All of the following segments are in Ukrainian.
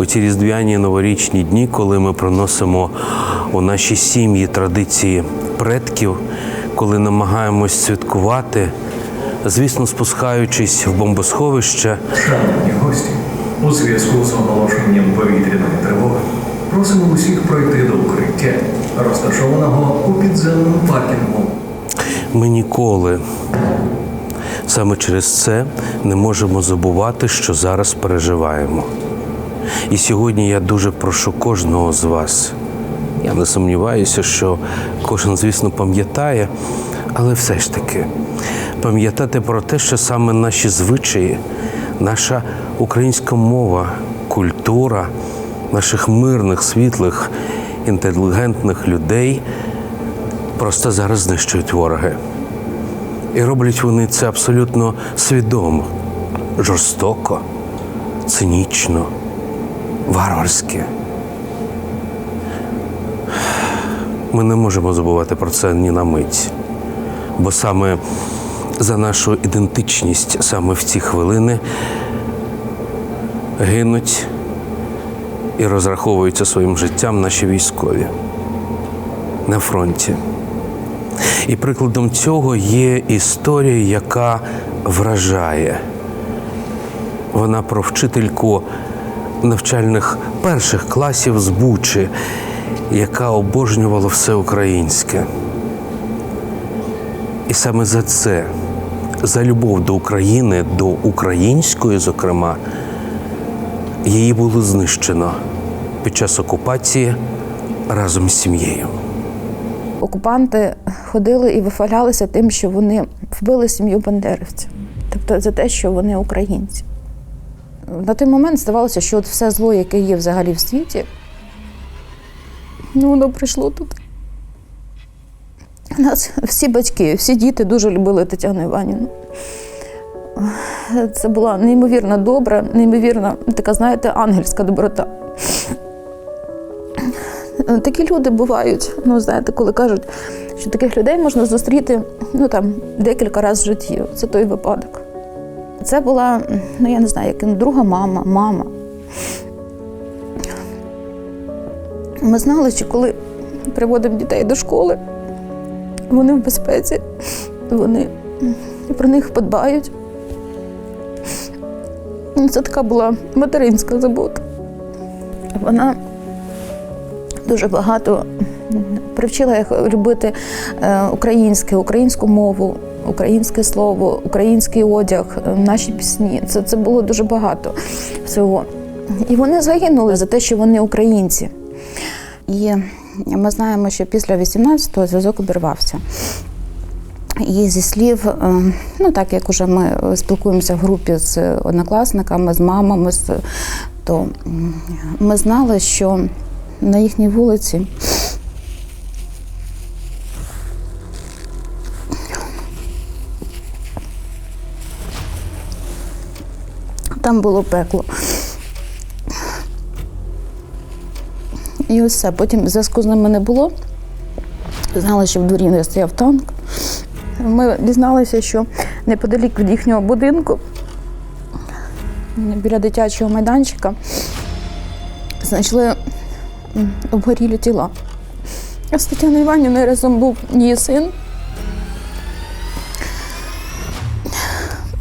у ці різдвяні новорічні дні, коли ми приносимо у наші сім'ї традиції предків, коли намагаємось святкувати, звісно, спускаючись в бомбосховище, Шановні гості, у зв'язку з оголошенням повітряної тривоги просимо усіх пройти до укриття, розташованого у підземному паркінгу. ми ніколи саме через це не можемо забувати, що зараз переживаємо. І сьогодні я дуже прошу кожного з вас. Я не сумніваюся, що кожен, звісно, пам'ятає, але все ж таки пам'ятати про те, що саме наші звичаї, наша українська мова, культура наших мирних, світлих, інтелігентних людей просто зараз знищують вороги. І роблять вони це абсолютно свідомо, жорстоко, цинічно, варварськи. Ми не можемо забувати про це ні на мить. Бо саме за нашу ідентичність, саме в ці хвилини гинуть і розраховуються своїм життям наші військові на фронті. І прикладом цього є історія, яка вражає. Вона про вчительку навчальних перших класів з Бучі, яка обожнювала все українське. І саме за це, за любов до України, до української, зокрема, її було знищено під час окупації разом з сім'єю. Окупанти ходили і вихвалялися тим, що вони вбили сім'ю бандерівців, тобто за те, що вони українці. На той момент здавалося, що от все зло, яке є взагалі в світі, ну воно прийшло тут. Нас всі батьки, всі діти дуже любили Тетяну Іванівну. Це була неймовірно добра, неймовірна, така, знаєте, ангельська доброта. Такі люди бувають. Ну, знаєте, коли кажуть, що таких людей можна зустріти ну, там, декілька разів в житті. Це той випадок. Це була, ну я не знаю, як друга мама, мама. Ми знали, що коли приводимо дітей до школи, вони в безпеці, вони про них подбають. Це така була материнська забота. Вона дуже багато привчила їх любити е, українське, українську мову, українське слово, український одяг, е, наші пісні. Це, це було дуже багато всього. І вони загинули за те, що вони українці. І ми знаємо, що після 18-го зв'язок обірвався. І зі слів, е, ну так як уже ми спілкуємося в групі з однокласниками, з мамами, то ми знали, що на їхній вулиці там було пекло. І ось все. Потім зв'язку з ними не було. Знали, що в дворі не стояв танк. Ми дізналися, що неподалік від їхнього будинку, біля дитячого майданчика, знайшли обгорілі тіла. З Тетяною Іванівною разом був її син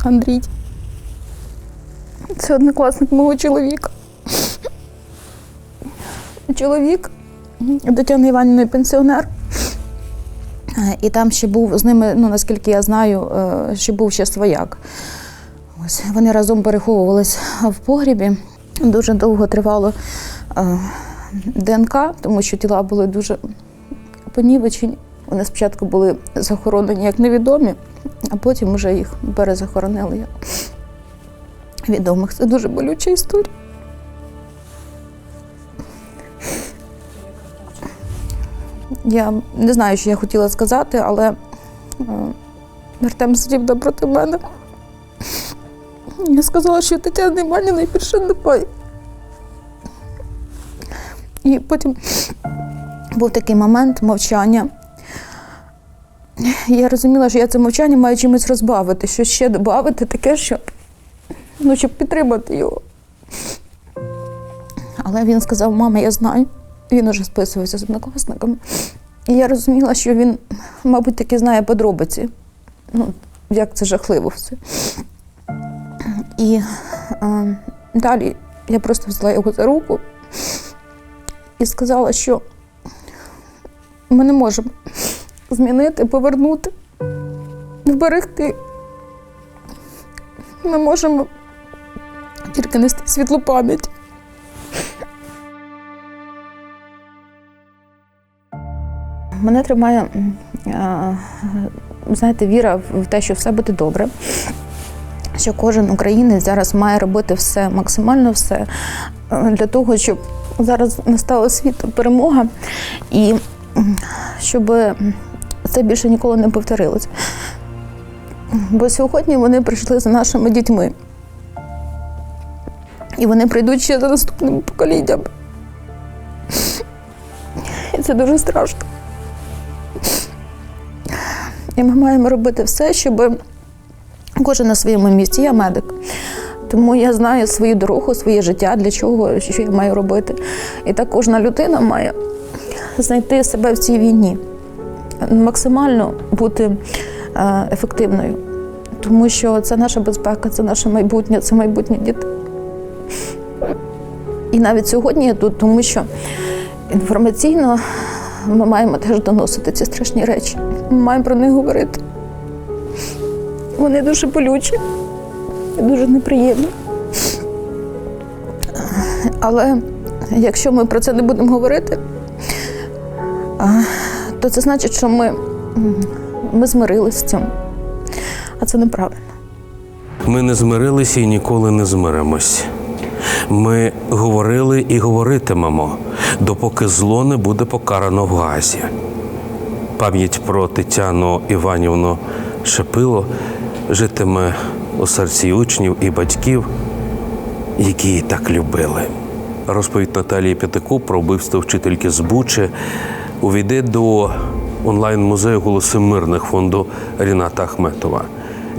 Андрій. Це однокласник мого чоловіка. Чоловік Тетяни Іванівної пенсіонер. І там ще був з ними, ну наскільки я знаю, е, ще був ще свояк. Ось вони разом переховувались в погрібі. Дуже довго тривало е, ДНК, тому що тіла були дуже понівечені. Вони спочатку були захоронені як невідомі, а потім вже їх перезахоронили відомих. Це дуже болюча історія. Я не знаю, що я хотіла сказати, але е, Артем сидів напроти мене. Я сказала, що Тетяна Іванівна більше немає. І потім був такий момент мовчання. Я розуміла, що я це мовчання маю чимось розбавити, що ще додати таке, що ну, щоб підтримати його. Але він сказав: мама, я знаю. Він уже списувався з однокласниками. І я розуміла, що він, мабуть, таки знає подробиці. Ну, як це жахливо все. І е, далі я просто взяла його за руку і сказала, що ми не можемо змінити, повернути, вберегти. Ми можемо тільки нести світлу пам'ять. Мене тримає, знаєте, віра в те, що все буде добре. Що кожен українець зараз має робити все, максимально все е, для того, щоб зараз настала світ перемога і щоб це більше ніколи не повторилось. Бо сьогодні вони прийшли за нашими дітьми. І вони прийдуть ще за наступним поколінням. І це дуже страшно. І ми маємо робити все, щоб кожен на своєму місці. Я медик. Тому я знаю свою дорогу, своє життя, для чого, що я маю робити. І так кожна людина має знайти себе в цій війні, максимально бути е, ефективною. Тому що це наша безпека, це наше майбутнє, це майбутнє дітей. І навіть сьогодні я тут, тому що інформаційно ми маємо теж доносити ці страшні речі. Ми маємо про них говорити. Вони дуже болючі і дуже неприємні. Але якщо ми про це не будемо говорити, то це значить, що ми, ми змирилися з цим. А це неправильно. Ми не змирилися і ніколи не змиримось. Ми говорили і говоритимемо, допоки зло не буде покарано в Газі. Пам'ять про Тетяну Іванівну Шепило житиме у серці учнів і батьків, які її так любили. Розповідь Наталії П'ятакуб про вбивство вчительки з Бучі увійде до онлайн-музею голоси мирних фонду Ріната Ахметова.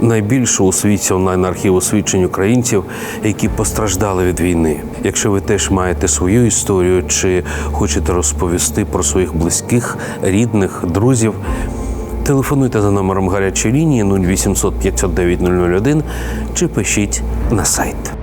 Найбільшого у світі онлайн-архів свідчень українців, які постраждали від війни. Якщо ви теж маєте свою історію чи хочете розповісти про своїх близьких, рідних, друзів, телефонуйте за номером гарячої лінії 0800 509 001 чи пишіть на сайт.